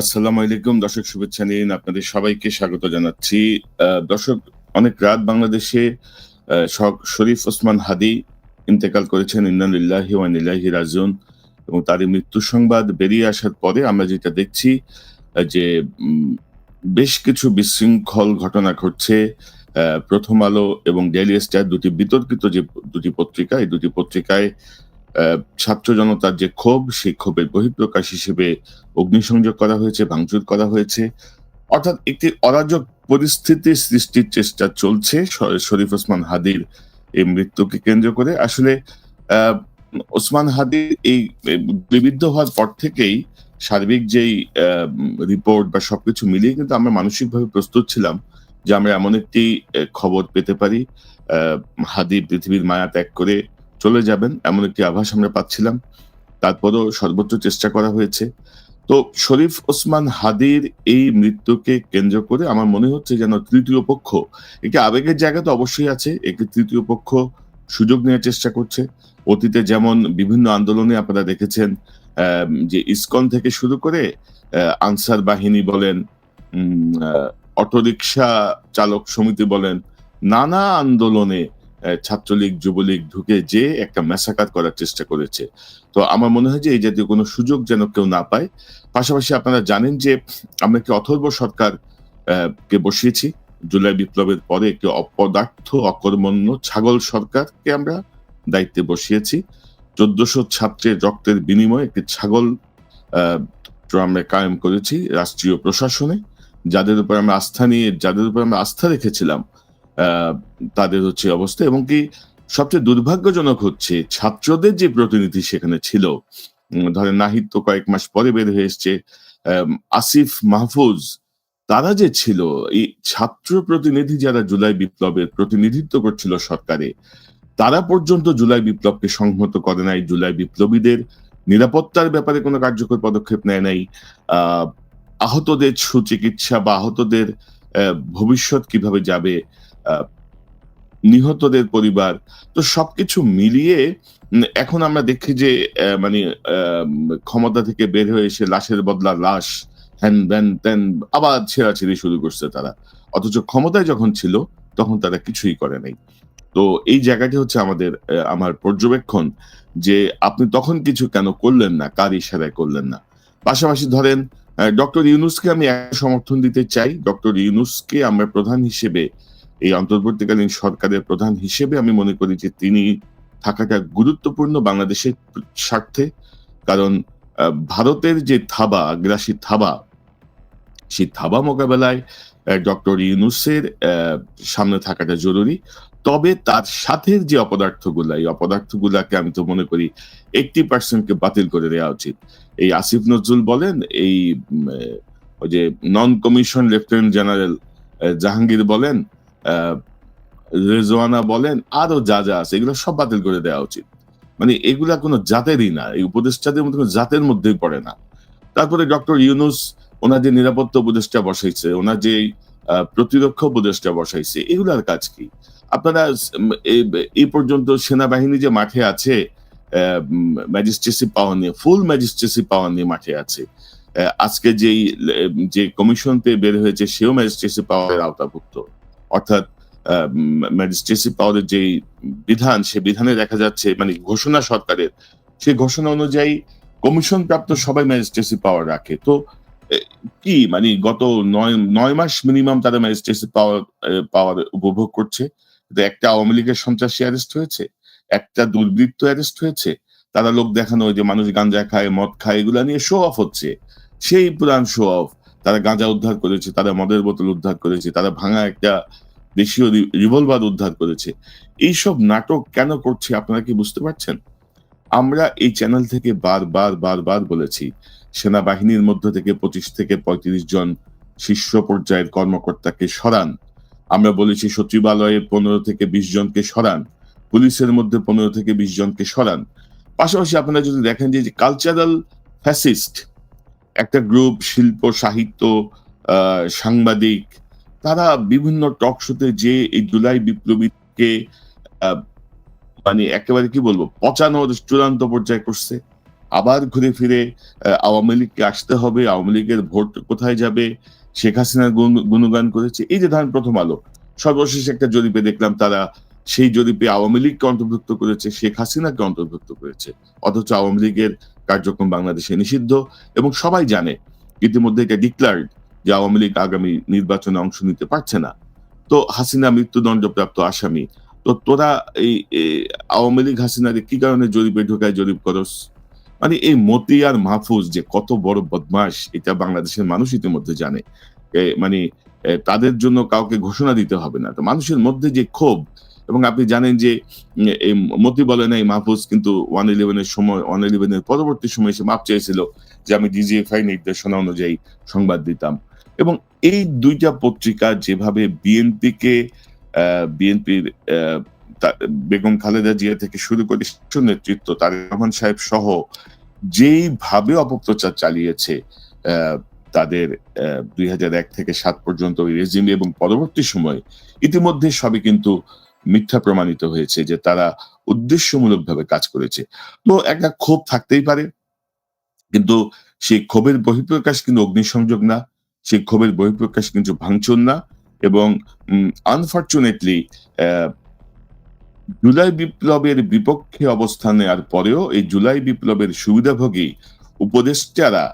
আসসালামু আলাইকুম, দর্শক শুভেচ্ছা নিন আপনাদের সবাইকে স্বাগত জানাচ্ছি। দর্শক, অনেক রাত বাংলাদেশে শরীফ ওসমান হাদি ইন্তেকাল করেছেন, ইন্নালিল্লাহি ওয়ানিল্লাহি রাজিউন। এবং তার মৃত্যু সংবাদ বেরিয়ে আসার পরে আমরা যেটা দেখছি যে বেশ কিছু বিশৃঙ্খল ঘটনা ঘটছে প্রথম আলো এবং ডেইলি স্টার দুটি বিতর্কিত যে দুটি পত্রিকা, এই দুটি পত্রিকায় ছাত্র জনতার যে ক্ষোভ সেই ক্ষোভের বহিঃপ্রকাশ হিসেবে অগ্নিসংযোগ করা হয়েছে ভাঙচুর করা হয়েছে। অর্থাৎ একটি অরাজক পরিস্থিতি সৃষ্টির চেষ্টা চলছে শরীফ ওসমান হাদির এই মৃত্যুকে কেন্দ্র করে। আসলে ওসমান হাদির এই গুলিবিদ্ধ হওয়ার পর থেকেই সার্বিক যেই রিপোর্ট বা সবকিছু মিলিয়ে কিন্তু আমরা মানসিকভাবে প্রস্তুত ছিলাম যে আমরা এমন একটি খবর পেতে পারি। আহ, হাদি পৃথিবীর মায়া ত্যাগ করে চলে যাবেন, এমন একটি আভাস আমরা পাচ্ছিলাম। তারপরও সর্বোচ্চ চেষ্টা করা হয়েছে। তো শরীফ ওসমান হাদির এই মৃত্যুকে কেন্দ্র করে আমার মনে হচ্ছে যেন তৃতীয় পক্ষ একটি আবেগের জায়গা তো অবশ্যই আছে একটি তৃতীয় পক্ষ সুযোগ নেওয়ার চেষ্টা করছে। অতীতে যেমন বিভিন্ন আন্দোলনে আপনারা দেখেছেন যে ইসকন থেকে শুরু করে আনসার বাহিনী বলেন অটোরিকশা চালক সমিতি বলেন, নানা আন্দোলনে ছাত্রলীগ, যুবলীগ ঢুকে যে একটা ম্যাসাকার করার চেষ্টা করেছে। তো আমার মনে হয় যে এই জাতীয় কোনো সুযোগ যেন কেউ না পায়। পাশাপাশি আপনারা জানেন যে আমরা একটি অথর্ব সরকার কে বসিয়েছি। জুলাই বিপ্লবের পরে একটি অপদার্থ, অকর্মণ্য, ছাগল সরকারকে আমরা দায়িত্বে বসিয়েছি। চোদ্দশো ছাত্রের রক্তের বিনিময়ে একটি ছাগল আমরা কায়েম করেছি রাষ্ট্রীয় প্রশাসনে। যাদের উপর আমরা আস্থা নিয়ে, যাদের উপর আমরা আস্থা রেখেছিলাম তাদের হচ্ছে অবস্থা এবং কি সবচেয়ে দুর্ভাগ্যজনক হচ্ছে ছাত্রদের যে প্রতিনিধি সেখানে ছিল ধরেন নাহিদ তো কয়েক মাস পরে বের হয়ে এসছে আসিফ মাহফুজ তারা যে ছিল এই ছাত্র প্রতিনিধি যারা জুলাই বিপ্লবের প্রতিনিধিত্ব করছিল সরকারে তারা পর্যন্ত জুলাই বিপ্লবকে সংহত করে নাই জুলাই বিপ্লবীদের নিরাপত্তার ব্যাপারে কোনো কার্যকর পদক্ষেপ নেয় নাই আহ আহতদের সুচিকিৎসা বা আহতদের আহ, ভবিষ্যৎ কীভাবে যাবে নিহতদের পরিবার। তো সবকিছু মিলিয়ে এখন আমরা দেখি যে মানে ক্ষমতা থেকে বের হয়ে এসে লাশের বদলা লাশ হ্যান ব্যান ত্যান আবার ছেঁড়াছেড়ি শুরু করছে তারা। অথচ ক্ষমতায় যখন ছিল তখন তারা কিছুই করে নাই। তো এই জায়গাটি হচ্ছে আমাদের আহ, আমার পর্যবেক্ষণ যে আপনি তখন কিছু কেন করলেন না কার ইশারায় করলেন না। পাশাপাশি ধরেন ডক্টর ইউনুসকে আমি সমর্থন দিতে চাই। ডক্টর ইউনুসকে আমরা প্রধান হিসেবে এই অন্তর্বর্তীকালীন সরকারের প্রধান হিসেবে আমি মনে করি যে তিনি থাকাটা গুরুত্বপূর্ণ বাংলাদেশের স্বার্থে। কারণ ভারতের যে থাবা, আগ্রাসী থাবা, সেই থাবা মোকাবেলায় ডক্টর ইউনুসের সামনে থাকাটা জরুরি। তবে তার সাথে যে অপদার্থগুলা, এই অপদার্থগুলাকে আমি তো মনে করি এইটটি পার্সেন্টকে বাতিল করে দেওয়া উচিত। এই আসিফ নজরুল বলেন, এই ওই যে non commission lieutenant general Jahangir বলেন আহ, রেজওয়ানা বলেন আরও যা যা আছে এগুলো সব বাতিল করে দেওয়া উচিত। মানে এগুলা কোনো জাতেরই না এই উপদেষ্টাদের মধ্যে কোনো জাতের মধ্যেই পড়ে না। তারপরে ডক্টর ইউনুস ওনার যে নিরাপত্তা উপদেষ্টা বসাইছে ওনার যে প্রতিরক্ষা উপদেষ্টা বসাইছে এগুলার কাজ কি? আপনারা এই- পর্যন্ত সেনাবাহিনী যে মাঠে আছে ম্যাজিস্ট্রেসি পাওয়া নিয়ে ফুল ম্যাজিস্ট্রেসি পাওয়া নিয়ে মাঠে আছে আজকে যেই যে কমিশন পেয়ে বের হয়েছে সেও ম্যাজিস্ট্রেসি পাওয়ার আওতাভুক্ত। অর্থাৎ ম্যাজিস্ট্রেসি পাওয়ারের যে বিধান, সে বিধানে দেখা যাচ্ছে মানে ঘোষণা সরকারের সেই ঘোষণা অনুযায়ী কমিশন প্রাপ্ত সবাই ম্যাজিস্ট্রেসি পাওয়ার রাখে। তো কি মানে গত নয় নয় মাস মিনিমাম তারা ম্যাজিস্ট্রেসি পাওয়ার পাওয়ার উপভোগ করছে। একটা আওয়ামী লীগের সন্ত্রাসী অ্যারেস্ট হয়েছে, একটা দুর্বৃত্ত অ্যারেস্ট হয়েছে। তারা লোক দেখানো যে মানুষ গাঞ্জা খায়, মদ খায়, এগুলা নিয়ে শো অফ হচ্ছে। সেই পুরান শো অফ তারা গাঁজা উদ্ধার করেছে, তারা মদের বোতল উদ্ধার করেছে, তারা ভাঙা একটা দেশীয় রিভলভার উদ্ধার করেছে। এইসব নাটক কেন করছে আপনারা কি বুঝতে পারছেন? আমরা এই চ্যানেল থেকে বারবার বারবার বলেছি, সেনাবাহিনীর মধ্যে থেকে পঁচিশ থেকে পঁয়ত্রিশ জন শীর্ষ পর্যায়ের কর্মকর্তাকে সরান। আমরা বলেছি সচিবালয়ে পনেরো থেকে বিশ জনকে সরান, পুলিশের মধ্যে পনেরো থেকে বিশ জনকে সরান। পাশাপাশি আপনারা যদি দেখেন যে কালচারাল ফ্যাসিস্ট একটা গ্রুপ, শিল্প, সাহিত্য সাংবাদিক, তারা বিভিন্ন টক শোতে যে এই জুলাই বিপ্লবীকে মানে একেবারে কি বলব পচানোর চূড়ান্ত পর্যায়ে করছে। আবার ঘুরে ফিরে আওয়ামী লীগকে আসতে হবে, আওয়ামী লীগের ভোট কোথায় যাবে, শেখ হাসিনার গুণ- গুণগান করেছে, এই যে ধরেন প্রথম আলো। সর্বশেষ একটা জরিপে দেখলাম তারা সেই জরিপে আওয়ামী লীগকে অন্তর্ভুক্ত করেছে, শেখ হাসিনাকে অন্তর্ভুক্ত করেছে। অথচ আওয়ামী লীগের কার্যক্রম বাংলাদেশে নিষিদ্ধ এবং সবাই জানে ইতিমধ্যে এটা ডিক্লার্ড যে আওয়ামী লীগ আগামী নির্বাচনে অংশ নিতে পারছে না। তো হাসিনা মৃত্যুদণ্ডপ্রাপ্ত আসামি, তো তোরা এই আওয়ামী লীগ হাসিনারে কি কারণে জরিপে ঢোকায়, জরিপ করস? মানে এই মতি আর মাহফুজ যে কত বড় বদমাস এটা বাংলাদেশের মানুষ ইতিমধ্যে জানে। মানে তাদের জন্য কাউকে ঘোষণা দিতে হবে না। তো মানুষের মধ্যে যে ক্ষোভ এবং আপনি জানেন যে এই মতি বলে নাই মাহফুজ, কিন্তু ওয়ান ইলেভেনের সময় ওয়ান ইলেভেনের পরবর্তী সময় এসে মাপ চেয়েছিল যে আমি ডিজিএফআই নির্দেশনা অনুযায়ী সংবাদ দিতাম। এবং এই দুইটা পত্রিকা যেভাবে বিএনপিকে বিএনপির বেগম খালেদা জিয়া থেকে শুরু করে নেতৃত্ব, তারেক রহমান সাহেব সহ যেইভাবে অপপ্রচার চালিয়েছে তাদের দুই থেকে সাত পর্যন্ত রেজিম এবং পরবর্তী সময়, ইতিমধ্যে সবই কিন্তু মিথ্যা প্রমাণিত হয়েছে যে তারা উদ্দেশ্যমূলকভাবে কাজ করেছে। তো একটা ক্ষোভ থাকতেই পারে, কিন্তু সেই ক্ষোভের বহিঃপ্রকাশ কিন্তু অগ্নিসংযোগ না, সেই ক্ষোভের বহিঃপ্রকাশ কিন্তু ভাঙচুর না এবং আনফর্চুনেটলি জুলাই বিপ্লবের বিপক্ষে অবস্থান নেওয়ার পরেও এই জুলাই বিপ্লবের সুবিধাভোগী উপদেষ্টারা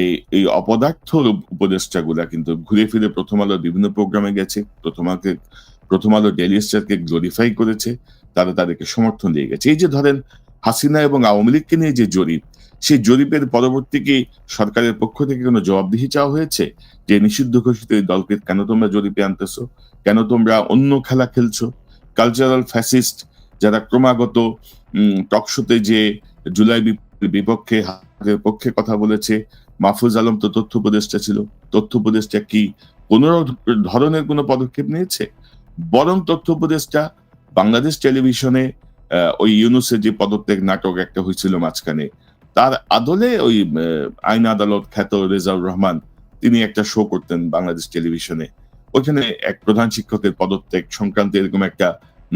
এই এই অপদার্থ উপদেষ্টাগুলা কিন্তু ঘুরে ফিরে প্রথম আলোর বিভিন্ন প্রোগ্রামে গেছে, প্রথম আলোকে প্রথম আলো ডেলি স্টারকে গ্লোরিফাই করেছে, তারা তাদেরকে সমর্থন দিয়ে গেছে। এই যে ধরেন হাসিনা এবং আওয়ামী লীগকে নিয়ে যে জরিপ, সেই জরিপের পরবর্তী কি সরকারের পক্ষ থেকে কোনো জবাবদিহি চাওয়া হয়েছে? যে নিষিদ্ধ ঘোষিত এই দলকে কেন তোমরা জরিপে আনতেছো? কেন তোমরা অন্য খেলা খেলছো? কালচারাল ফ্যাসিস্ট যারা ক্রমাগত টকশোতে যে জুলাই বিপক্ষে পক্ষে কথা বলেছে, মাহফুজ আলম তো তথ্য উপদেষ্টা ছিল। তথ্য উপদেষ্টা কি কোন ধরনের কোনো পদক্ষেপ নিয়েছে? বরং তথ্য উপদেষ্টা বাংলাদেশ টেলিভিশনে ওই ইউনুসের যে পদত্যাগ নাটক একটা হয়েছিল মাঝখানে, তার আদলে ওই আইন আদালত খ্যাত রেজাউর রহমান, তিনি একটা শো করতেন বাংলাদেশ টেলিভিশনে। ওইখানে এক প্রধান শিক্ষকের পদত্যাগ সংক্রান্ত এরকম একটা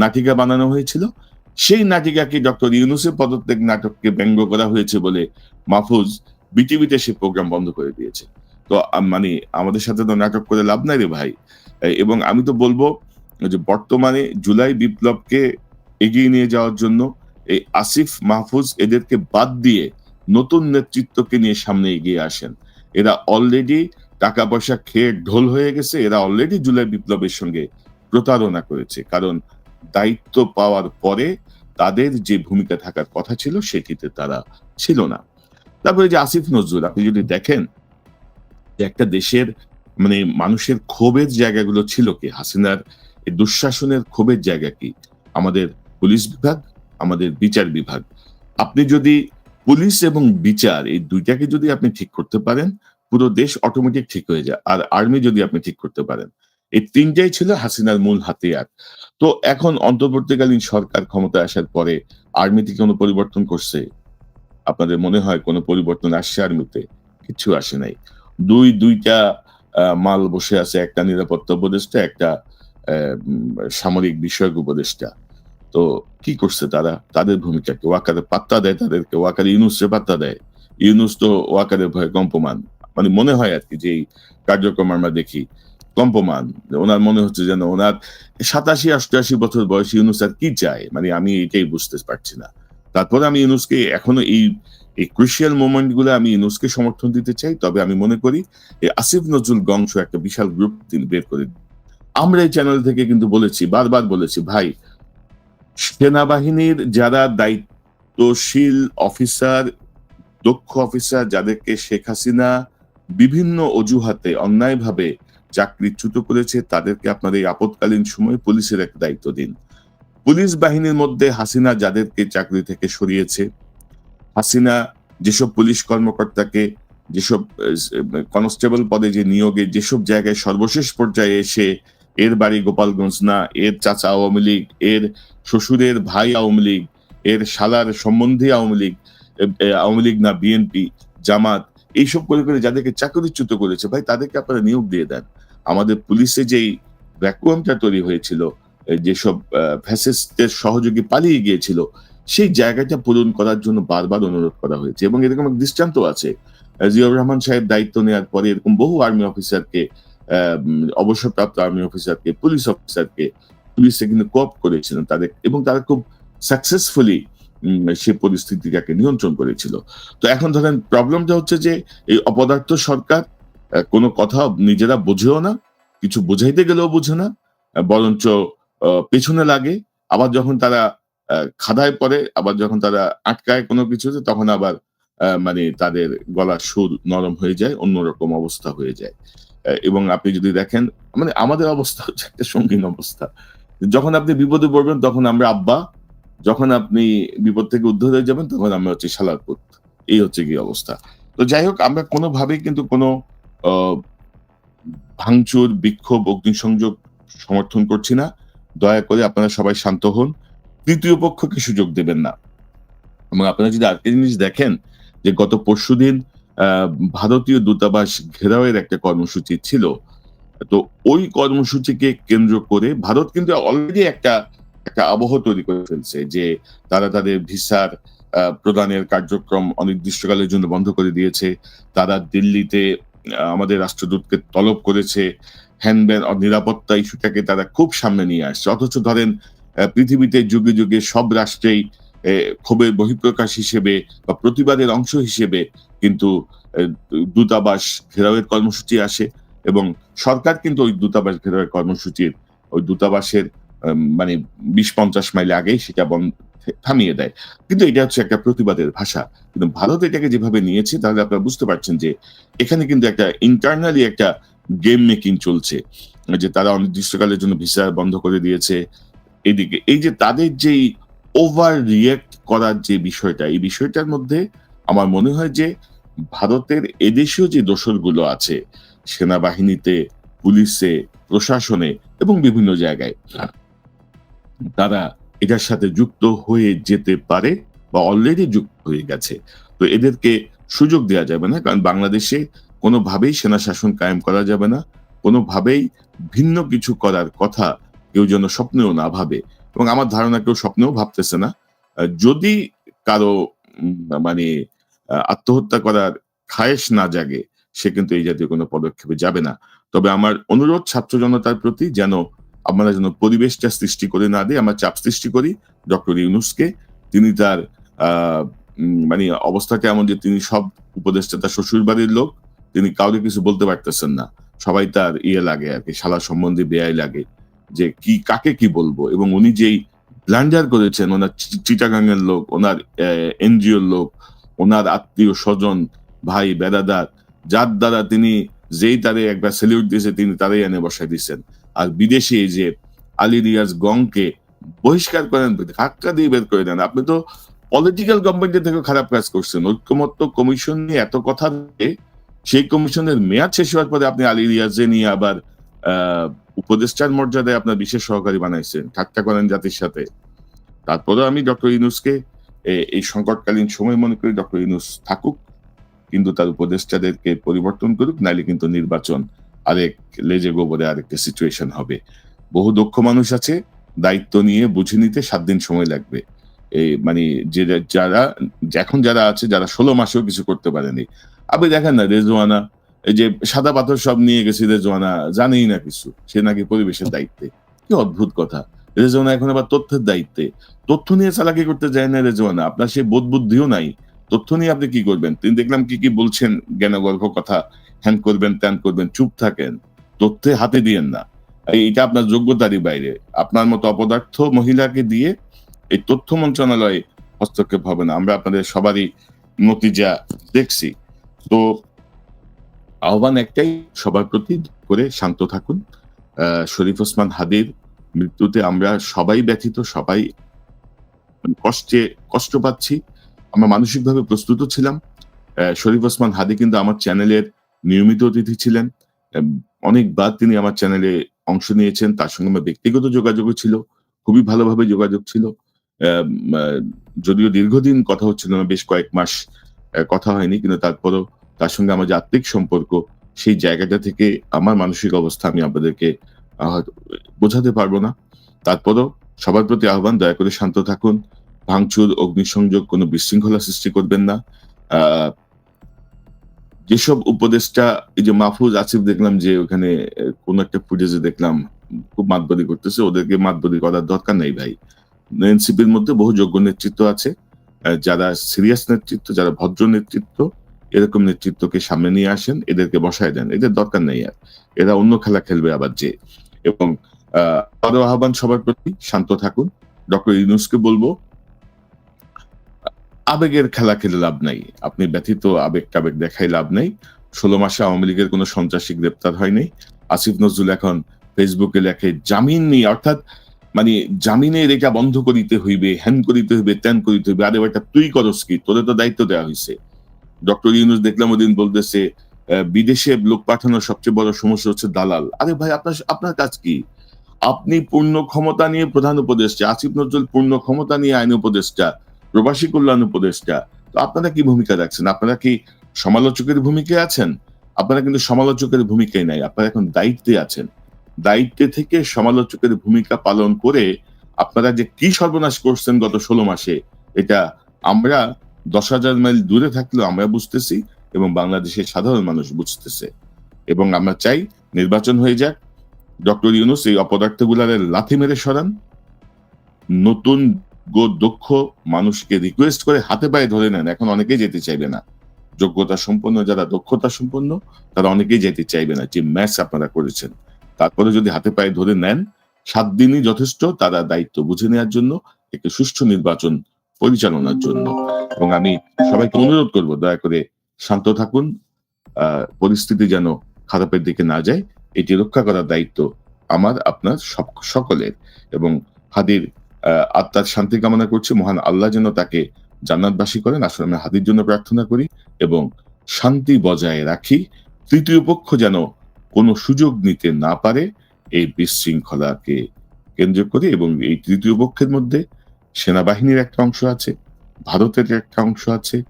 নাটিকা বানানো হয়েছিল। সেই নাটিকাকে ডক্টর ইউনুসের পদত্যাগ নাটককে ব্যঙ্গ করা হয়েছে বলে মাহফুজ বিটিভিতে সে প্রোগ্রাম বন্ধ করে দিয়েছে। তো মানে আমাদের সাথে তো নাটক করে লাভ নাই রে ভাই। এবং আমি তো বলব যে বর্তমানে জুলাই বিপ্লবকে এগিয়ে নিয়ে যাওয়ার জন্য এই আসিফ মাহফুজ এদেরকে বাদ দিয়ে নতুন নেতৃত্বকে নিয়ে সামনে এগিয়ে আসেন। এরা অলরেডি টাকা পয়সা খেয়ে ঢোল হয়ে গেছে, এরা অলরেডি জুলাই বিপ্লবের সঙ্গে প্রতারণা করেছে। কারণ দায়িত্ব পাওয়ার পরে তাদের যে ভূমিকা থাকার কথা ছিল, সেটিতে তারা ছিল না। তারপরে যে আসিফ নজরুল, আপনি যদি দেখেন একটা দেশের মানে মানুষের ক্ষোভের জায়গাগুলো ছিল কি? হাসিনার এই দুঃশাসনের ক্ষোভের জায়গা কি? আমাদের পুলিশ বিভাগ, আমাদের বিচার বিভাগ। আপনি যদি পুলিশ এবং বিচার এই দুইটাকে যদি আপনি ঠিক করতে পারেন, পুরো দেশ অটোমেটিক ঠিক হয়ে যায়। আর আর্মি যদি আপনি ঠিক করতে পারেন। এই তিনটাই ছিল হাসিনার মূল হাতিয়ার। তো এখন অন্তর্বর্তীকালীন সরকার ক্ষমতায় আসার পরে আর্মিতে কোনো পরিবর্তন করছে? আপনাদের মনে হয় কোনো পরিবর্তন আসছে আর্মিতে কিছু আসে নাই। দুই, দুইটা মাল বসে আছে। একটা নিরাপত্তা উপদেষ্টা, একটা সামরিক বিষয়ক উপদেষ্টা। তো কি করছে তারা? তাদের ভূমিকা কি? ওয়াকারে পাত্তা দেয় তাদেরকে? ওয়াকারে ইউনুসে পাত্তা দেয়? ইউনুস তো ওয়াকারের ভয়ে কম্পমান। মানে মনে হয় আর কি যে কার্যক্রম আমরা দেখি, কম্পমান। ওনার মনে হচ্ছে যেন ওনার সাতাশি অষ্টআশি বছর বয়স ইউনুস আর কি চায়? মানে আমি এটাই বুঝতে পারছি না। তারপরে আমি ইউনুসকে এখনও এই এই ক্রুশিয়াল মোমেন্টগুলো আমি ইউনুসকে সমর্থন দিতে চাই। তবে আমি মনে করি আসিফ নজরুল গংশ একটা বিশাল গ্রুপ তিনি বের করে। আমরা এই চ্যানেল থেকে কিন্তু বলেছি, বারবার বলেছি, ভাই, সেনাবাহিনীর যারা দায়িত্বশীল অফিসার দক্ষ অফিসার যাদেরকে শেখ হাসিনা বিভিন্ন অজুহাতে অন্যায়ভাবে চাকরিচ্যুত করেছে, তাদেরকে আপনার এই আপৎকালীন সময়ে পুলিশের এক দায়িত্ব দিন। পুলিশ বাহিনীর মধ্যে হাসিনা যাদেরকে চাকরি থেকে সরিয়েছে, হাসিনা যেসব পুলিশ কর্মকর্তাকে, যেসব কনস্টেবল পদে যে নিয়োগে, যেসব জায়গায় সর্বশেষ পর্যায়ে এসে এর বাড়ি গোপালগঞ্জ না, এর চাচা আওয়ামী লীগ, এর শ্বশুরের ভাই আওয়ামী লীগ, এর শালার সম্বন্ধী আওয়ামী লীগ আওয়ামী লীগ না বিএনপি, জামাত, এইসব করে করে যাদেরকে চাকরিচ্যুত করেছে, ভাই, তাদেরকে আপনারা নিয়োগ দিয়ে দেন। আমাদের পুলিশে যেই ভ্যাকুয়ামটা তৈরি হয়েছিল যেসব ফ্যাসিস্টের সহযোগী পালিয়ে গিয়েছিল, সেই জায়গাটা পূরণ করার জন্য বারবার অনুরোধ করা হয়েছে এবং এরকম এক দৃষ্টান্ত আছে। জিয়াউর রহমান সাহেব দায়িত্ব নেওয়ার পরে এরকম বহু আর্মি অফিসারকে অবসরপ্রাপ্ত আর্মি অফিসারকে, পুলিশ অফিসারকে, পুলিশে কিন্তু কপ করেছিলেন তাদের এবং তারা খুব সাকসেসফুলি সে পরিস্থিতিটাকে নিয়ন্ত্রণ করেছিল। তো এখন ধরেন প্রবলেমটা হচ্ছে যে এই অপদার্থ সরকার কোনো কথা নিজেরা বোঝেও না, কিছু বোঝাইতে গেলেও বোঝে না বরঞ্চ পেছনে লাগে, আবার যখন তারা খাদায় পড়ে, আবার যখন তারা আটকায় কোনো কিছুতে, তখন আবার মানে তাদের গলার সুর নরম হয়ে যায়, অন্যরকম অবস্থা হয়ে যায়। এবং আপনি যদি দেখেন মানে আমাদের অবস্থা হচ্ছে একটা সঙ্গীন অবস্থা। যখন আপনি বিপদে পড়বেন তখন আমরা আব্বা যখন আপনি বিপদ থেকে উদ্ধার হয়ে যাবেন তখন আমরা হচ্ছে শালার পুত। এই হচ্ছে কি অবস্থা। তো যাই হোক আমরা কোনোভাবেই কিন্তু কোনো ভাঙচুর বিক্ষোভ অগ্নিসংযোগ সমর্থন করছি না। দয়া করে আপনারা সবাই শান্ত হন। তৃতীয় পক্ষকে সুযোগ দেবেন না। এবং আপনারা যদি আরেকটা জিনিস দেখেন যে গত পরশুদিন আহ, ভারতীয় দূতাবাস ঘেরাওয়ের একটা কর্মসূচি ছিল। তো ওই কর্মসূচিকে কেন্দ্র করে ভারত কিন্তু অলরেডি একটা একটা আবহ তৈরি করে ফেলছে যে তারা তাদের ভিসার প্রদানের কার্যক্রম অনির্দিষ্টকালের জন্য বন্ধ করে দিয়েছে। তারা দিল্লিতে আমাদের রাষ্ট্রদূতকে তলব করেছে। হ্যান্ডব্যান নিরাপত্তা ইস্যুটাকে তারা খুব সামনে নিয়ে আসছে। অথচ ধরেন পৃথিবীতে যুগে যুগে সব রাষ্ট্রেই ক্ষোভের বহিঃপ্রকাশ হিসেবে বা প্রতিবাদের অংশ হিসেবে কিন্তু দূতাবাস ঘেরাওয়ের কর্মসূচি আসে এবং সরকার কিন্তু ওই দূতাবাস ঘেরাওয়ের কর্মসূচির, ওই দূতাবাসের মানে বিশ পঞ্চাশ মাইল আগেই সেটা বন্ধ, থামিয়ে দেয়। কিন্তু এটা হচ্ছে একটা প্রতিবাদের ভাষা। কিন্তু ভারত এটাকে যেভাবে নিয়েছে, তাহলে আপনারা বুঝতে পারছেন যে এখানে কিন্তু একটা ইন্টারনালি একটা গেম মেকিং চলছে। যে তারা অনির্দিষ্টকালের জন্য ভিসা বন্ধ করে দিয়েছে। এদিকে এই যে তাদের যেই ওভার রিয়েক্ট করার যে বিষয়টা, এই বিষয়টার মধ্যে আমার মনে হয় যে ভারতের এদেশীয় যে দোসরগুলো আছে, সেনাবাহিনীতে, পুলিশে, প্রশাসনে এবং বিভিন্ন জায়গায়, তারা এটার সাথে যুক্ত হয়ে যেতে পারে বা অলরেডি যুক্ত হয়ে গেছে। তো এদেরকে সুযোগ দেওয়া যাবে না, কারণ বাংলাদেশে কোনোভাবেই সেনা শাসন কায়েম করা যাবে না, কোনোভাবেই ভিন্ন কিছু করার কথা কেউ যেন স্বপ্নেও না ভাবে। এবং আমার ধারণা কেউ স্বপ্নেও ভাবতেছে না। যদি কারও মানে আত্মহত্যা করার খায়েশ না জাগে, সে কিন্তু এই জাতীয় কোনো পদক্ষেপে যাবে না। তবে আমার অনুরোধ ছাত্র জনতার প্রতি যেন আমরা যেন পরিবেশটা সৃষ্টি করে না দিই, আমরা চাপ সৃষ্টি করি ডক্টর ইউনুসকে। তিনি তার মানে অবস্থাটা এমন যে তিনি সব উপদেষ্টা তার শ্বশুর বাড়ির লোক, তিনি কাউকে কিছু বলতে পারতেছেন না। সবাই তার ইয়ে লাগে আর কি, শালা সম্বন্ধে বেয়াই লাগে। যে কি, কাকে কি বলব? এবং উনি যেই ব্লান্ডার করেছেন, ওনার চিটাগাং এর লোক, ওনার এনজিওর লোক, ওনার আত্মীয় স্বজন, ভাই, বেড়াদার, যার দ্বারা তিনি যেই তারে একবার সেলিউট দিয়েছে, তিনি তারাই এনে বসাই দিচ্ছেন আর বিদেশে এই যে আলী রিয়াজ গংকে বহিষ্কার করেন, ধাক্কা দিয়ে বের করে দেন। আপনি তো পলিটিক্যাল গভর্নমেন্ট থেকে খারাপ কাজ করছেন। ঐক্যমত্য কমিশন নিয়ে এত কথা সেই কমিশনের মেয়াদ শেষ হওয়ার পরে আপনি আলী রিয়াজে নিয়ে আবার উপদেষ্টার মর্যাদায় আপনার বিশেষ সহকারী বানাইছেন, ঠাট্টা করেন জাতির সাথে। তারপরেও আমি ডক্টর ইনুসকে এই সংকটকালীন সময় মনে করি ডক্টর ইনুস থাকুক, কিন্তু তার উপদেষ্টাদেরকে পরিবর্তন করুক, নাইলে কিন্তু নির্বাচন আরেক লেজে গোবরে আরেকটা সিচুয়েশন হবে। বহু দক্ষ মানুষ আছে, দায়িত্ব নিয়ে বুঝে নিতে সাত দিন সময় লাগবে। এই মানে যে যারা এখন যারা আছে, যারা ষোলো মাসেও কিছু করতে পারেনি। আপনি দেখেন না, রেজওয়ানা এই যে সাদা পাথর সব নিয়ে গেছে রেজওয়ানা জানেই না কিছু। সে নাকি পরিবেশের দায়িত্বে। কি অদ্ভুত কথা। রেজওয়ানা এখন আবার তথ্যের দায়িত্বে। তথ্য নিয়ে চালাকি করতে যায় না রেজওয়ানা আপনার সেই বোধ বুদ্ধিও নাই। তথ্য নিয়ে আপনি কি করবেন? তিনি দেখলাম কি কি বলছেন জ্ঞান গল্প কথা। হ্যান করবেন, ত্যান করবেন, চুপ থাকেন। তথ্যে হাতে দিয়েন না। এটা আপনার যোগ্যতারই বাইরে। আপনার মতো অপদার্থ মহিলাকে দিয়ে এই তথ্য মন্ত্রণালয়ে হস্তক্ষেপ হবে না। আমরা আপনাদের সবারই নতিজা দেখছি। তো আহ্বান একটাই, সবার প্রতি করে শান্ত থাকুন। শরীফ ওসমান হাদির মৃত্যুতে আমরা সবাই ব্যথিত, সবাই কষ্টে, কষ্ট পাচ্ছি। আমরা মানসিকভাবে প্রস্তুত ছিলাম। শরীফ ওসমান হাদি কিন্তু আমার চ্যানেলের নিয়মিত অতিথি ছিলেন। অনেকবার তিনি আমার চ্যানেলে অংশ নিয়েছেন। তার সঙ্গে আমার ব্যক্তিগত যোগাযোগও ছিল। খুবই ভালোভাবে যোগাযোগ ছিল। যদিও দীর্ঘদিন কথা হচ্ছিল না, বেশ কয়েক মাস কথা হয়নি, কিন্তু তারপরও তার সঙ্গে আমার যে আত্মিক সম্পর্ক, সেই জায়গাটা থেকে আমার মানসিক অবস্থা আমি আপনাদেরকে বোঝাতে পারব না। তারপরও সবার প্রতি আহ্বান, দয়া করে শান্ত থাকুন। ভাঙচুর, অগ্নিসংযোগ কোনো বিশৃঙ্খলা সৃষ্টি করবেন না। যেসব উপদেশটা এই যে মাহফুজ আসিফ দেখলাম যে ওখানে কোন একটা ফুটেজে দেখলাম, খুব মাতবরি করতেছে। ওদেরকে মাতবরি করার দরকার নেই ভাই। এনসিপির মধ্যে বহু যোগ্য নেতৃত্ব আছে। যারা সিরিয়াস নেতৃত্ব, যারা ভদ্র নেতৃত্ব এরকম নেতৃত্বকে সামনে নিয়ে আসেন, এদেরকে বসায় দেন। এদের দরকার নেই আর। এরা অন্য খেলা খেলবে আবার যে। এবং আরও আহ্বান সবার প্রতি, শান্ত থাকুন। ডক্টর ইউনুসকে বলব, আবেগের খেলা খেলে লাভ নাই। আপনি ব্যথিত, আবেগ টাবেগ দেখাই লাভ নেই। ষোলো মাসে আওয়ামী লীগের কোনো সন্ত্রাসী গ্রেপ্তার হয়নি আসিফ নজরুল এখন ফেসবুকে লেখে, জামিন নিয়ে অর্থাৎ মানে জামিনে রেখা বন্ধ করিতে হইবে হ্যান করিতে হইবে, ত্যান করিতে হইবে। আরে ওটা তুই করস কি? তোদের তো দায়িত্ব দেওয়া হয়েছে ডক্টর ইউনুস দেখলাম ওদিন বলতেছে বিদেশে লোক পাঠানোর সবচেয়ে বড় সমস্যা হচ্ছে দালাল। আরে ভাই, আপনার আপনার কাজ কি? আপনি পূর্ণ ক্ষমতা নিয়ে প্রধান উপদেষ্টা, আসিফ নজরুল পূর্ণ ক্ষমতা নিয়ে আইন উপদেষ্টা, প্রবাসী কল্যাণ উপদেষ্টা। তো আপনারা কি ভূমিকা রাখছেন? আপনারা কি সমালোচকের ভূমিকায় আছেন? আপনারা কিন্তু সমালোচকের ভূমিকায় নাই, আপনারা এখন দায়িত্বে আছেন। দায়িত্বে থেকে সমালোচকের ভূমিকা পালন করে আপনারা যে কি সর্বনাশ করছেন গত ষোলো মাসে, এটা আমরা দশ হাজার মাইল দূরে থাকলেও আমরা বুঝতেছি এবং বাংলাদেশের সাধারণ মানুষ বুঝতেছে। এবং আমরা চাই নির্বাচন হয়ে যাক। ডক্টর ইউনুস এই অপদার্থগুলার লাথি মেরে সরান। নতুন গো দক্ষ মানুষকে রিকোয়েস্ট করে হাতে পায়ে ধরে নেন। এখন অনেকেই যেতে চাইবে না। যোগ্যতা সম্পন্ন যারা দক্ষতা সম্পন্ন, তারা অনেকেই যেতে চাইবে না। যে ম্যাচ আপনারা করেছেন। তারপরে যদি হাতে পায়ে ধরে নেন, সাত দিনই যথেষ্ট তারা দায়িত্ব বুঝে নেওয়ার জন্য। একটি সুষ্ঠু নির্বাচন পরিচালনার জন্য। এবং আমি সবাইকে অনুরোধ করব, দয়া করে শান্ত থাকুন। পরিস্থিতি যেন খারাপের দিকে না যায়, এটি রক্ষা করার দায়িত্ব আমার, আপনার সকলের। এবং হাদির আত্মার শান্তি কামনা করছি। মহান আল্লাহ যেন তাকে জান্নাতবাসী করেন। আসলে আমি হাদির জন্য প্রার্থনা করি এবং শান্তি বজায় রাখি। তৃতীয় পক্ষ যেন কোনো সুযোগ নিতে না পারে, এই বিশৃঙ্খলাকে কেন্দ্র করে এবং এই তৃতীয় পক্ষের মধ্যে সেনাবাহিনীর একটা অংশ আছে, ভারতের একটা অংশ আছে,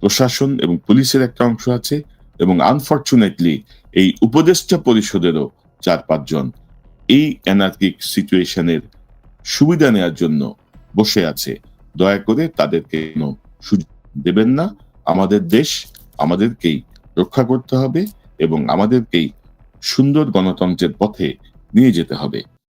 প্রশাসন এবং পুলিশের একটা অংশ আছে এবং আনফর্চুনেটলি এই উপদেষ্টা পরিষদেরও চার পাঁচজন এই অ্যানার্কিক সিচুয়েশনের সুবিধা নেওয়ার জন্য বসে আছে। দয়া করে তাদেরকে কোনো সুযোগ দেবেন না। আমাদের দেশ আমাদেরকেই রক্ষা করতে হবে এবং আমাদেরকেই সুন্দর গণতন্ত্রের পথে নিয়ে যেতে হবে।